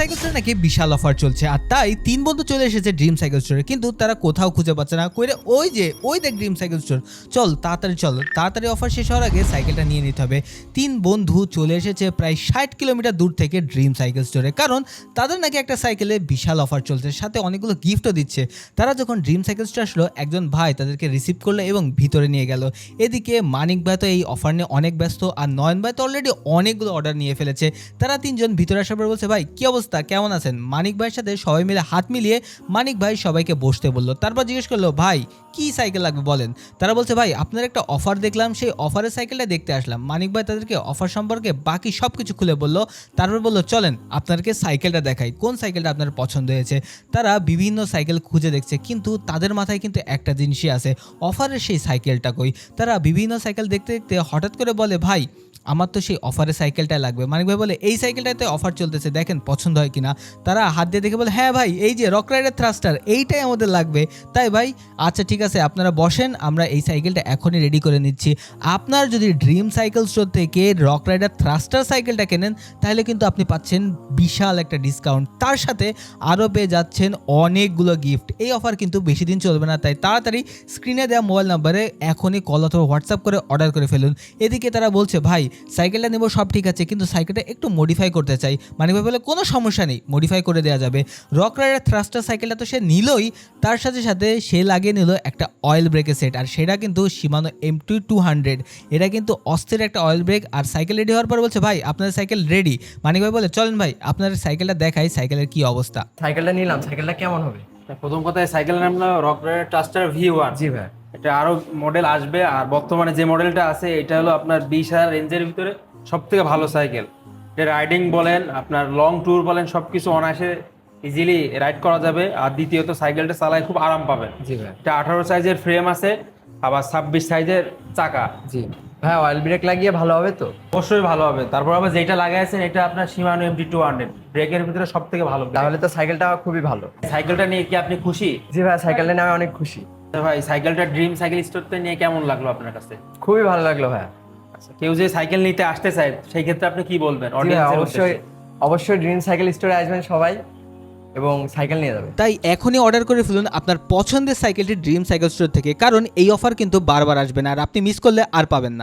Cycle স্টোরে নাকি বিশাল offer চলছে। আর তাই তিন বন্ধু চলে এসেছে ড্রিম সাইকেল স্টোরে কিন্তু তারা কোথাও খুঁজে পাচ্ছে না। কইরে ওই যে, ওই দেখ ড্রিম সাইকেল স্টোর চল, তাড়াতাড়ি চল। তাড়াতাড়ি অফার শেষ হওয়ার আগে সাইকেলটা নিয়ে নিতে হবে। তিন বন্ধু চলে এসেছে প্রায় ষাট কিলোমিটার দূর থেকে ড্রিম সাইকেল স্টোরে কারণ তাদের নাকি একটা সাইকেলে বিশাল অফার চলছে, সাথে অনেকগুলো গিফটও দিচ্ছে। তারা যখন ড্রিম সাইকেল স্টোর আসলো, একজন ভাই তাদেরকে রিসিভ করল এবং ভিতরে নিয়ে গেল। এদিকে মানিক ভাই তো এই অফার নিয়ে অনেক ব্যস্ত, আর নয়ন ভাই তো অলরেডি অনেকগুলো অর্ডার নিয়ে ফেলেছে। তারা তিনজন ভিতরে আসার পর বলছে, ভাই, কি অবস্থা? কেমন আছেন? মানিক ভাইয়ের সাথে সবাই মিলে হাত মিলিয়ে মানিক ভাই সবাইকে বসতে বলল। তারপর জিজ্ঞেস করল, ভাই, কি সাইকেল লাগবে বলেন? তারা বলছে, ভাই, আপনার একটা অফার দেখলাম, সেই অফারের সাইকেলটা দেখতে আসলাম। মানিক ভাই তাদেরকে অফার সম্পর্কে বাকি সব কিছু খুলে বলল। তারপর বলল, চলেন, আপনাদেরকে সাইকেলটা দেখাই। কোন সাইকেলটা আপনার পছন্দ হয়েছে? তারা বিভিন্ন সাইকেল খুঁজে দেখছে, কিন্তু তাদের মাথায় কিন্তু একটা জিনিসই আছে অফারের সেই সাইকেলটা কই? তারা বিভিন্ন সাইকেল দেখতে দেখতে হঠাৎ করে বলে, ভাই আমার তো সেই অফারের সাইকেলটা লাগবে। মানিক ভাই বলে, এই সাইকেলটাতে অফার চলতেছে, দেখেন পছন্দ হয় কিনা? তারা হাত দিয়ে দেখে বলে হ্যাঁ ভাই, এই যে রক রাইডার থ্রাস্টার এইটাই আমাদের লাগবে। তাই ভাই আচ্ছা ঠিক আছে, আপনারা বসেন, আমরা এই সাইকেলটা এখনই রেডি করে নিচ্ছি। আপনার যদি ড্রিম সাইকেল স্টোর থেকে রক রাইডার থ্রাস্টার সাইকেলটা কেনেন, তাহলে কিন্তু আপনি পাচ্ছেন বিশাল একটা ডিসকাউন্ট তার সাথে আরও পেয়ে যাচ্ছেন অনেকগুলো গিফট এই অফার কিন্তু বেশি দিন চলবে না, তাই তাড়াতাড়ি স্ক্রিনে দেওয়া মোবাইল নাম্বারে এখনই কল অথবা হোয়াটসঅ্যাপ করে অর্ডার করে ফেলুন। এদিকে তারা বলছে, ভাই সাইকেলটা নেব সব ঠিক আছে কিন্তু সাইকেলটা একটু মডিফাই করতে চাই। মানে ভাই বলে কোনো সমস্যা নেই মডিফাই করে দেওয়া যাবে। রক রাইডার থ্রাস্টার সাইকেলটা তো সে নিলই তার সাথে সাথে সে লাগিয়ে নিল একটা অয়েল ব্রেকের সেট আর সেটা কিন্তু সীমানো এম টু টু হান্ড্রেড এটা কিন্তু অস্থির একটা অয়েল ব্রেক আর সাইকেল রেডি হওয়ার পর বলছে ভাই আপনার সাইকেল রেডি মানিক ভাই বলে চলেন ভাই আপনার সাইকেলটা দেখাই সাইকেলের কি অবস্থা? সাইকেলটা নিলাম সাইকেলটা কেমন হবে? প্রথম কথা সাইকেলের নাম rock rider thruster V one জি ভাই। এটা আরও মডেল আসবে আর বর্তমানে যে মডেলটা আছে এটা হলো আপনার বিশ হাজার রেঞ্জের ভিতরে সব থেকে ভালো সাইকেল এটা রাইডিং বলেন আপনার লং ট্যুর বলেন সব কিছু অনায়াসে ইজিলি রাইড করা যাবে। আর দ্বিতীয়ত সাইকেলটা চালায় খুব আরাম পাবেন। জি ভাই। এটা আঠারো সাইজের ফ্রেম আছে আবার ছাব্বিশ সাইজের চাকা। জি। হ্যাঁ অয়েল ব্রেক লাগিয়ে ভালো হবে তো? অবশ্যই ভালো হবে। তারপর আবার যেটা লাগাইছেন এটা আপনার সীমানো এমটি টু হান্ড্রেড ব্রেকের ভিতরে সব থেকে ভালো তাহলে তো সাইকেলটা খুবই ভালো। সাইকেলটা নিয়ে কি আপনি খুশি? জি ভাই সাইকেলটা নিয়ে আমি অনেক খুশি। ভাই সাইকেলটা ড্রিম সাইকেল স্টোর থেকে নিয়ে কেমন লাগল আপনার কাছে? খুবই ভালো লাগল ভাই আচ্ছা, কেউ যে সাইকেল নিতে আসতে চায় সেই ক্ষেত্রে আপনি কি বলবেন? অবশ্যই অবশ্যই ড্রিম সাইকেল স্টোরে আসবেন সবাই এবং সাইকেল নিয়ে যাবে। তাই এখনই অর্ডার করে ফেলুন আপনার পছন্দের সাইকেলটি ড্রিম সাইকেল স্টোর থেকে কারণ এই অফার কিন্তু বারবার আসবে না আর আপনি মিস করলে আর পাবেন না।